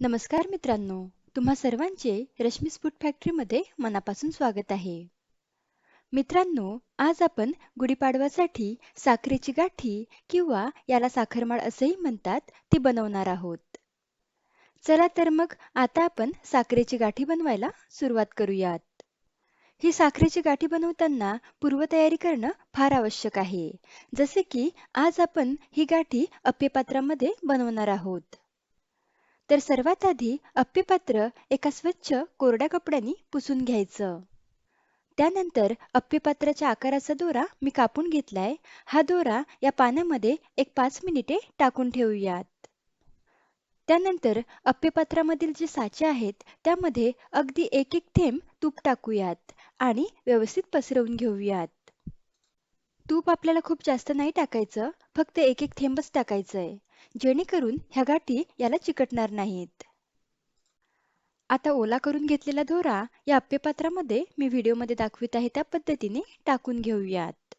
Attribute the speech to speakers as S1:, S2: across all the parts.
S1: नमस्कार मित्रांनो तुम्हा सर्वांचे रश्मीस फूड फॅक्टरीमध्ये मनापासून स्वागत आहे. मित्रांनो आज आपण गुढीपाडव्यासाठी साखरेची गाठी किंवा याला साखरमाळ असेही म्हणतात ती बनवणार आहोत. चला तर मग आता आपण साखरेची गाठी बनवायला सुरुवात करूयात. ही साखरेची गाठी बनवताना पूर्वतयारी करणं फार आवश्यक आहे. जसे की आज आपण ही गाठी अप्यपात्रामध्ये बनवणार आहोत. तर सर्वात आधी अप्पेपात्र एका स्वच्छ कोरड्या कपड्याने पुसून घ्यायचं. त्यानंतर अप्पीपात्राच्या आकाराचा दोरा मी कापून घेतलाय. हा दोरा या पाण्यामध्ये एक पाच मिनिटे टाकून ठेवूयात. त्यानंतर अप्पेपात्रामधील जे साचे आहेत त्यामध्ये अगदी एक एक थेंब तूप टाकूयात आणि व्यवस्थित पसरवून घेऊयात. तूप आपल्याला खूप जास्त नाही टाकायचं फक्त एक एक थेंबच टाकायचंय. जेणेकरून ह्या गाठी याला चिकटणार नाहीत. आता ओला करून घेतलेला दोरा या अप्यपात्रामध्ये मी व्हिडिओमध्ये दाखवित आहे त्या पद्धतीने टाकून घेऊयात.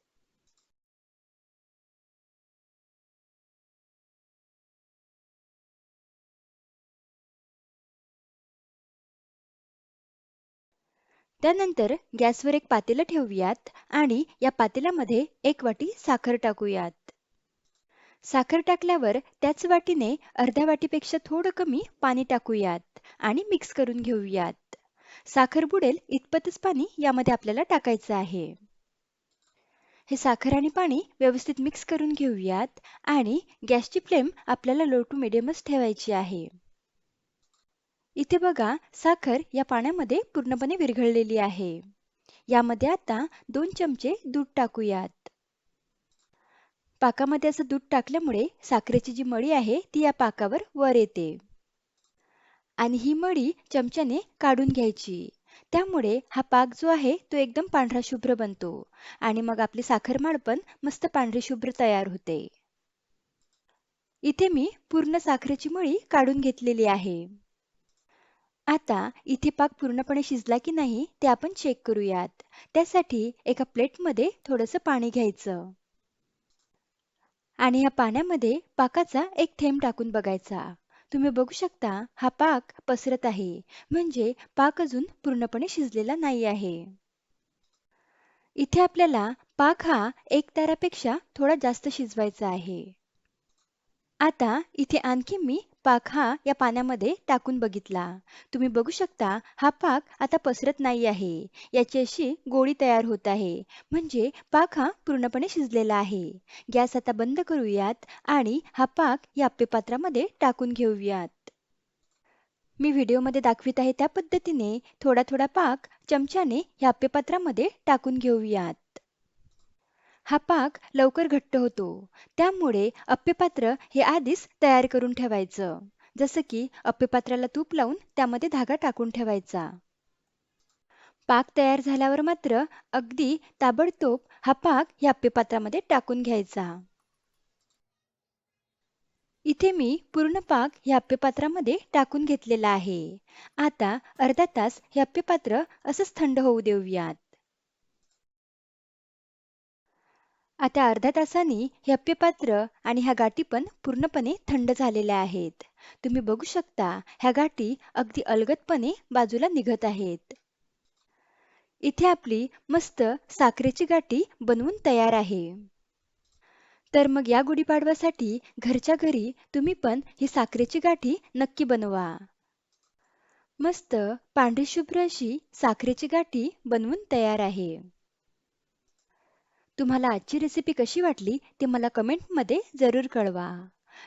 S1: त्यानंतर गॅसवर एक पातेलं ठेवूयात आणि या पातेल्यामध्ये एक वाटी साखर टाकूयात. साखर टाकल्यावर त्याच वाटीने अर्ध्या वाटीपेक्षा थोडं कमी पाणी टाकूयात आणि मिक्स करून घेऊयात. साखर बुडेल इतपतच पाणी यामध्ये आपल्याला टाकायचं आहे. हे साखर आणि पाणी व्यवस्थित मिक्स करून घेऊयात आणि गॅसची फ्लेम आपल्याला लो टू मिडियमच ठेवायची आहे. इथे बघा साखर या पाण्यामध्ये पूर्णपणे विरघळलेली आहे. यामध्ये आता दोन चमचे दूध टाकूयात. पाकामध्ये असं दूध टाकल्यामुळे साखरेची जी मळी आहे ती या पाकावर वर येते. आणि ही मळी चमच्याने काढून घ्यायची. त्यामुळे हा पाक जो आहे तो एकदम पांढरा शुभ्र बनतो. आणि मग आपली साखरमाळ पण मस्त पांढरी शुभ्र तयार होते. इथे मी पूर्ण साखरेची मळी काढून घेतलेली आहे. आता इथे पाक पूर्णपणे शिजला की नाही ते आपण चेक करूयात. त्यासाठी एका प्लेटमध्ये थोडंसं पाणी घ्यायचं. आणि ह्या पाण्यामध्ये पाकाचा एक थेंब टाकून बघायचा. तुम्ही बघू शकता हा पाक पसरत आहे. म्हणजे पाक अजून पूर्णपणे शिजलेला नाही आहे. इथे आपल्याला पाक हा एक तारापेक्षा थोडा जास्त शिजवायचा आहे. आता इथे आणखी मी पाक हा या पाण्यामध्ये टाकून बघितला. तुम्ही बघू शकता हा पाक आता पसरत नाही आहे. याची अशी गोळी तयार होत आहे. म्हणजे पाक हा पूर्णपणे शिजलेला आहे. गॅस आता बंद करूयात आणि हा पाक या पात्रामध्ये टाकून घेऊयात. मी व्हिडिओमध्ये दाखवित आहे त्या पद्धतीने थोडा थोडा पाक चमच्याने या पात्रामध्ये टाकून घेऊयात. हा पाक लवकर घट्ट होतो. त्यामुळे अप्पेपात्र हे आधीच तयार करून ठेवायचं. जसं की अप्पेपात्राला तूप लावून त्यामध्ये धागा टाकून ठेवायचा. पाक तयार झाल्यावर मात्र अगदी ताबडतोब हा पाक या अप्पेपात्रामध्ये टाकून घ्यायचा. इथे मी पूर्ण पाक या अप्पेपात्रामध्ये टाकून घेतलेला आहे. आता अर्धा तास हे अप्पेपात्र असंच थंड होऊ देऊयात. आता अर्ध्या तासांनी हे अप्पेपात्र आणि ह्या गाठी पण पूर्णपणे थंड झालेल्या आहेत. तुम्ही बघू शकता ह्या गाठी अगदी अलगदपणे बाजूला निघत आहेत. इथे आपली मस्त साखरेची गाठी बनवून तयार आहे. तर मग या गुढीपाडव्यासाठी घरच्या घरी तुम्ही पण ही साखरेची गाठी नक्की बनवा. मस्त पांढरी शुभ्र अशी साखरेची गाठी बनवून तयार आहे. तुम्हाला आजची रेसिपी कशी वाटली ते मला कमेंटमध्ये जरूर कळवा.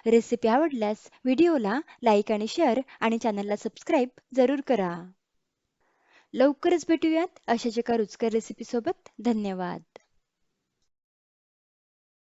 S1: रेसिपी आवडल्यास व्हिडिओला लाईक आणि शेअर आणि चॅनलला सबस्क्राईब जरूर करा. लवकरच भेटूयात अशाच एका रुचकर रेसिपीसोबत धन्यवाद.